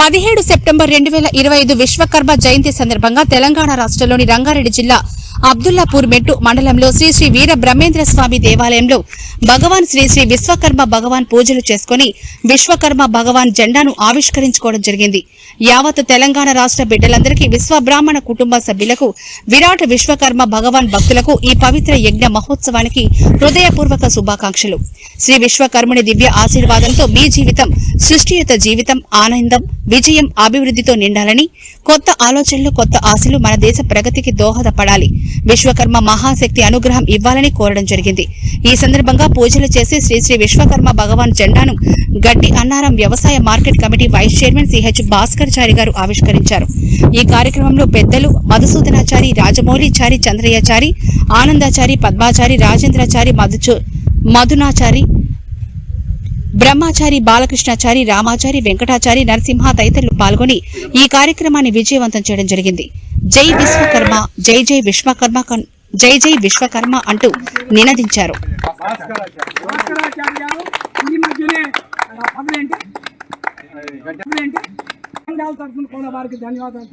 పదిహేడు సెప్టెంబర్ రెండు వేల ఇరవై ఐదు విశ్వకర్మ జయంతి సందర్భంగా తెలంగాణ రాష్ట్రంలోని రంగారెడ్డి జిల్లా అబ్దుల్లాపూర్ మెట్టు మండలంలో శ్రీ శ్రీ వీర బ్రహ్మేంద్ర స్వామి దేవాలయంలో భగవాన్ శ్రీ శ్రీ విశ్వకర్మ భగవాన్ పూజలు చేసుకుని విశ్వకర్మ భగవాన్ జెండాను ఆవిష్కరించుకోవడం జరిగింది. యావత్ తెలంగాణ రాష్ట్ర బిడ్డలందరికీ విశ్వబ్రాహ్మణ కుటుంబ సభ్యులకు విరాట్ విశ్వకర్మ భగవాన్ భక్తులకు ఈ పవిత్ర యజ్ఞ మహోత్సవానికి హృదయపూర్వక శుభాకాంక్షలు. శ్రీ విశ్వకర్ముని దివ్య ఆశీర్వాదంతో మీ జీవితం సృష్టియుత జీవితం ఆనందం విజయం అభివృద్ధితో నిండాలని కొత్త ఆలోచనలు కొత్త ఆశలు మన దేశ ప్రగతికి దోహదపడాలి. విశ్వకర్మ మహాశక్తి అనుగ్రహం ఇవ్వాలని కోరడం జరిగింది. ఈ సందర్భంగా పూజలు చేసి శ్రీ శ్రీ విశ్వకర్మ భగవాన్ జెండాను గడ్డి అన్నారం వ్యవసాయ market committee vice chairman CH Bhaskar Chari గారు ఆవిష్కరించారు. ఈ కార్యక్రమంలో పెద్దలు మధుసూదనాచారి రాజమౌళిచారి చంద్రయ్యచారి ఆనందాచారి పద్మాచారి రాజేంద్రాచారి మధుచు మధునాచారి బ్రహ్మాచారి బాలకృష్ణాచారి రామాచారి వెంకటాచారి నరసింహ తదితరులు పాల్గొని ఈ కార్యక్రమాన్ని విజయవంతం చేయడం జరిగింది. జై విశ్వకర్మ జై జై విశ్వకర్మ కన్- జై జై విశ్వకర్మ అంటూ నినదించారు. ధన్యవాదాలు